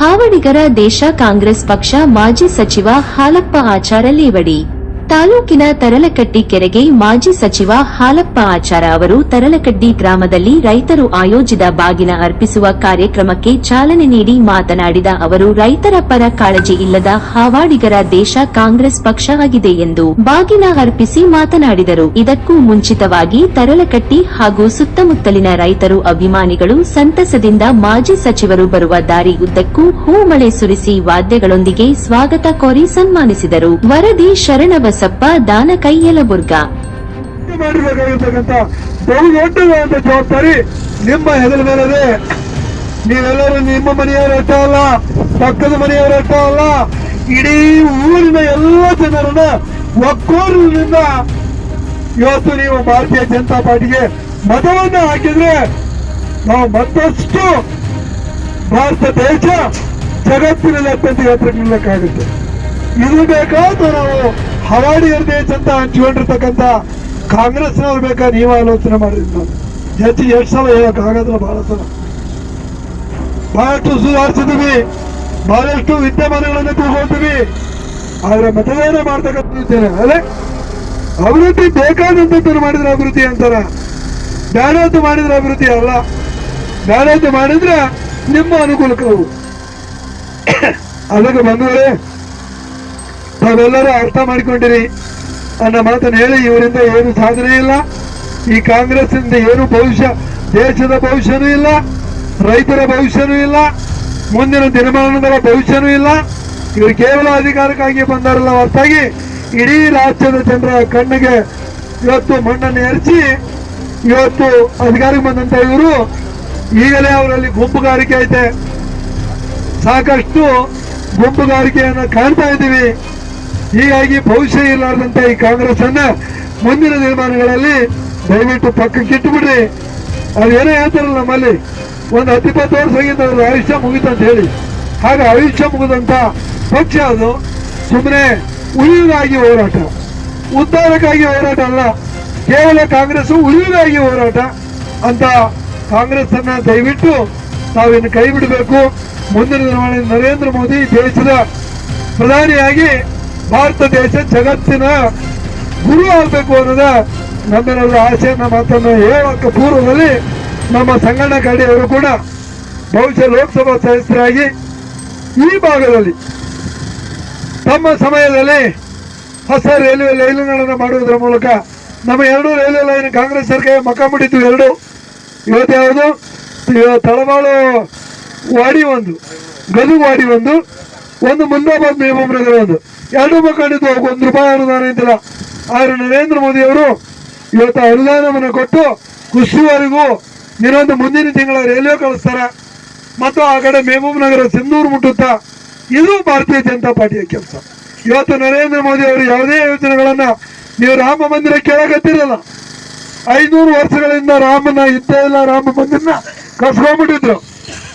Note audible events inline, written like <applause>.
ಹಾವಡಿಗರ ದೇಶ ಕಾಂಗ್ರೆಸ್ ಪಕ್ಷ ಮಾಜಿ ಸಚಿವ ಹಾಲಪ್ಪ ಆಚಾರ ಲೇವಡಿ. ತಾಲೂಕಿನ ತರಲಕಟ್ಟಿ ಕೆರೆಗೆ ಮಾಜಿ ಸಚಿವ ಹಾಲಪ್ಪ ಆಚಾರ ಅವರು ತರಲಕಡ್ಡಿ ಗ್ರಾಮದಲ್ಲಿ ರೈತರು ಆಯೋಜಿತ ಬಾಗಿನ ಅರ್ಪಿಸುವ ಕಾರ್ಯಕ್ರಮಕ್ಕೆ ಚಾಲನೆ ನೀಡಿ ಮಾತನಾಡಿದ ಅವರು, ರೈತರ ಪರ ಕಾಳಜಿ ಇಲ್ಲದ ಹಾವಾಡಿಗರ ದೇಶ ಕಾಂಗ್ರೆಸ್ ಪಕ್ಷ ಆಗಿದೆ ಎಂದು ಬಾಗಿನ ಅರ್ಪಿಸಿ ಮಾತನಾಡಿದರು. ಇದಕ್ಕೂ ಮುಂಚಿತವಾಗಿ ತರಲಕಟ್ಟಿ ಹಾಗೂ ಸುತ್ತಮುತ್ತಲಿನ ರೈತರು ಅಭಿಮಾನಿಗಳು ಸಂತಸದಿಂದ ಮಾಜಿ ಸಚಿವರು ಬರುವ ದಾರಿ ಉದ್ದಕ್ಕೂ ಹೂಮಳೆ ಸುರಿಸಿ ವಾದ್ಯಗಳೊಂದಿಗೆ ಸ್ವಾಗತ ಕೋರಿ ಸನ್ಮಾನಿಸಿದರು. ವರದಿ ಶರಣಬಸಪ್ಪ ದಾನ ಕೈಯಲಬುರ್ಗ ಮಾಡಬೇಕಾಗಿರ್ತಕ್ಕಂಥ ಜವಾಬ್ದಾರಿ ನಿಮ್ಮ ಹೆಗಲ ಮೇಲದೆ ನೀವೆಲ್ಲರೂ ನಿಮ್ಮ ಮನೆಯವರ ಅಷ್ಟ ಅಲ್ಲ ಪಕ್ಕದ ಮನೆಯವರ ಅಷ್ಟ ಅಲ್ಲ ಇಡೀ ಊರಿನ ಎಲ್ಲ ಜನರನ್ನ ಒಕ್ಕೂರಿನಿಂದ ಇವತ್ತು ನೀವು ಭಾರತೀಯ ಜನತಾ ಪಾರ್ಟಿಗೆ ಮತವನ್ನ ಹಾಕಿದ್ರೆ ನಾವು ಮತ್ತಷ್ಟು ಭಾರತ ದೇಶ ಜಗತ್ತಿನಲ್ಲಿ ಅತ್ಯಂತ ಎತ್ತರ ನಿಲ್ಲಕ್ಕಾಗುತ್ತೆ ಇದು ಬೇಕಾದ ನಾವು ಹವಾಡಿಯರ್ ಇರದೆ ಅಂತ ಹಂಚಿಕೊಂಡಿರ್ತಕ್ಕಂಥ ಕಾಂಗ್ರೆಸ್ನವ್ರು ಬೇಕಾ ನೀವು ಆಲೋಚನೆ ಮಾಡಿದ್ರು ನಾನು ಹೆಚ್ಚಿಗೆ ಎಷ್ಟು ಸಲ ಹೇಳಕ್ ಆಗೋದಿಲ್ಲ ಬಹಳ ಸಲ. ಬಹಳಷ್ಟು ಸುಧಾರಿಸಿದ್ವಿ ಬಹಳಷ್ಟು ವಿದ್ಯಮಾನಗಳನ್ನು ತಗೊಳ್ತೀವಿ ಆದ್ರೆ ಮತದಾನ ಮಾಡ್ತಕ್ಕಂಥ ಅದೇ ಅಭಿವೃದ್ಧಿ ಬೇಕಾದಂಥದ್ದನ್ನು ಮಾಡಿದ್ರೆ ಅಭಿವೃದ್ಧಿ ಅಂತಾರ. ಬ್ಯಾಡದ್ದು ಮಾಡಿದ್ರೆ ಅಭಿವೃದ್ಧಿ ಅಲ್ಲ. ಬ್ಯಾಡದ್ದು ಮಾಡಿದ್ರೆ ನಿಮ್ಮ ಅನುಕೂಲಕ್ಕವು <coughs> ಅದಕ್ಕೆ ಬಂದವರೇ ತಾವೆಲ್ಲರೂ ಅರ್ಥ ಮಾಡಿಕೊಂಡಿರಿ. ಅನ್ನೋ ಮಾತನ್ನು ಹೇಳಿ, ಇವರಿಂದ ಏನು ಸಾಧನೆ ಇಲ್ಲ. ಈ ಕಾಂಗ್ರೆಸ್ ಇಂದ ಏನು ಭವಿಷ್ಯ? ದೇಶದ ಭವಿಷ್ಯನೂ ಇಲ್ಲ, ರೈತರ ಭವಿಷ್ಯನೂ ಇಲ್ಲ, ಮುಂದಿನ ದಿನಮಾನಗಳ ಭವಿಷ್ಯನೂ ಇಲ್ಲ. ಇವರು ಕೇವಲ ಅಧಿಕಾರಕ್ಕಾಗಿ ಬಂದಾರಲ್ಲ ಹೊರತಾಗಿ, ಇಡೀ ರಾಜ್ಯದ ಜನರ ಕಣ್ಣಿಗೆ ಇವತ್ತು ಮಣ್ಣನ್ನು ಎರಚಿ, ಇವತ್ತು ಅಧಿಕಾರಕ್ಕೆ ಬಂದಂತ ಇವರು, ಈಗಲೇ ಅವರಲ್ಲಿ ಗುಂಪುಗಾರಿಕೆ ಐತೆ. ಸಾಕಷ್ಟು ಗುಂಪುಗಾರಿಕೆಯನ್ನು ಕಾಣ್ತಾ ಇದ್ದೀವಿ. ಹೀಗಾಗಿ ಭವಿಷ್ಯ ಇರಲಾರ್ದಂತ ಈ ಕಾಂಗ್ರೆಸ್ ಅನ್ನ ಮುಂದಿನ ನಿರ್ಮಾಣಗಳಲ್ಲಿ ದಯವಿಟ್ಟು ಪಕ್ಕಕ್ಕೆ ಇಟ್ಟುಬಿಡ್ರಿ. ಅದೇನೋ ಹೇಳ್ತಾರಲ್ಲ ನಮ್ಮಲ್ಲಿ, ಒಂದು ಹತ್ತಿಪ್ಪತ್ತು ವರ್ಷ ಆಗಿದ್ದ ಅವ್ರ ಆಯುಷ್ಯ ಮುಗಿತಂತ ಹೇಳಿ. ಹಾಗೆ ಆಯುಷ್ಯ ಮುಗಿದಂತ ಪಕ್ಷ ಅದು ಸುಮ್ಮನೆ ಉಳಿಯುವುದಾಗಿ ಹೋರಾಟ. ಉದ್ಧಾರಕ್ಕಾಗಿ ಹೋರಾಟ ಅಲ್ಲ, ಕೇವಲ ಕಾಂಗ್ರೆಸ್ ಉಳಿಯುವುದಾಗಿ ಹೋರಾಟ ಅಂತ ಕಾಂಗ್ರೆಸ್ ಅನ್ನ ದಯವಿಟ್ಟು ತಾವಿನ್ನು ಕೈ ಬಿಡಬೇಕು. ಮುಂದಿನ ದಿನಗಳಲ್ಲಿ ನರೇಂದ್ರ ಮೋದಿ ದೇಶದ ಪ್ರಧಾನಿಯಾಗಿ ಭಾರತ ದೇಶ ಜಗತ್ತಿನ ಗುರು ಆಗಬೇಕು ಅನ್ನೋದ ನಮ್ಮೆಲ್ಲರ ಆಸೆಯನ್ನ ಮಾತನ್ನು ಹೇಳೋಕೆ ಪೂರ್ವದಲ್ಲಿ ನಮ್ಮ ಸಂಗಣ್ಣ ಗಾಡಿಯವರು ಕೂಡ ಬಹುಶಃ ಲೋಕಸಭಾ ಸದಸ್ಯರಾಗಿ ಈ ಭಾಗದಲ್ಲಿ ತಮ್ಮ ಸಮಯದಲ್ಲಿ ಹೊಸ ರೈಲ್ವೆ ಲೈನ್ಗಳನ್ನು ಮಾಡುವುದರ ಮೂಲಕ ನಮ್ಮ ಎರಡು ರೈಲ್ವೆ ಲೈನ್ ಕಾಂಗ್ರೆಸ್ ಸರ್ಕಾರ ಮಕ ಮುಡಿತು ಎರಡು. ಇವತ್ತು ಯಾವುದು? ತಳಬಾಳು ವಾಡಿ ಒಂದು ಗದುವಾಡಿ ಒಂದು. ಒಂದು ಮುನ್ನೋಬ ಮೇಹಬೂಬ್ ನಗರ ಒಂದು. ಎರಡು ಮಕ್ಕಳಿದ್ದು ಒಂದು ರೂಪಾಯಿ ಅನುದಾನ ಇದ್ದಿಲ್ಲ. ಆದ್ರೆ ನರೇಂದ್ರ ಮೋದಿ ಅವರು ಇವತ್ತು ಅನುದಾನವನ್ನು ಕೊಟ್ಟು ಕೃಷಿವರೆಗೂ ಇನ್ನೊಂದು ಮುಂದಿನ ತಿಂಗಳ ರೈಲ್ವೆ ಕಳಿಸ್ತಾರೆ. ಮತ್ತು ಆ ಕಡೆ ಮೇಹಬೂಬ್ ನಗರ ಸಿಂಧೂರು ಮುಟ್ಟುತ್ತಾ ಇದು ಭಾರತೀಯ ಜನತಾ ಪಾರ್ಟಿಯ ಕೆಲಸ. ಇವತ್ತು ನರೇಂದ್ರ ಮೋದಿ ಅವರು ಯಾವುದೇ ಯೋಜನೆಗಳನ್ನ ನೀವು ರಾಮ ಮಂದಿರ ಕೇಳಕತ್ತಿರಲ್ಲ ಐನೂರು ವರ್ಷಗಳಿಂದ ರಾಮನ ಇದ್ದೇ ಇಲ್ಲ, ರಾಮ ಮಂದಿರನ ಕಸ್ಕೊಂಡ್ಬಿಟ್ಟಿದ್ರು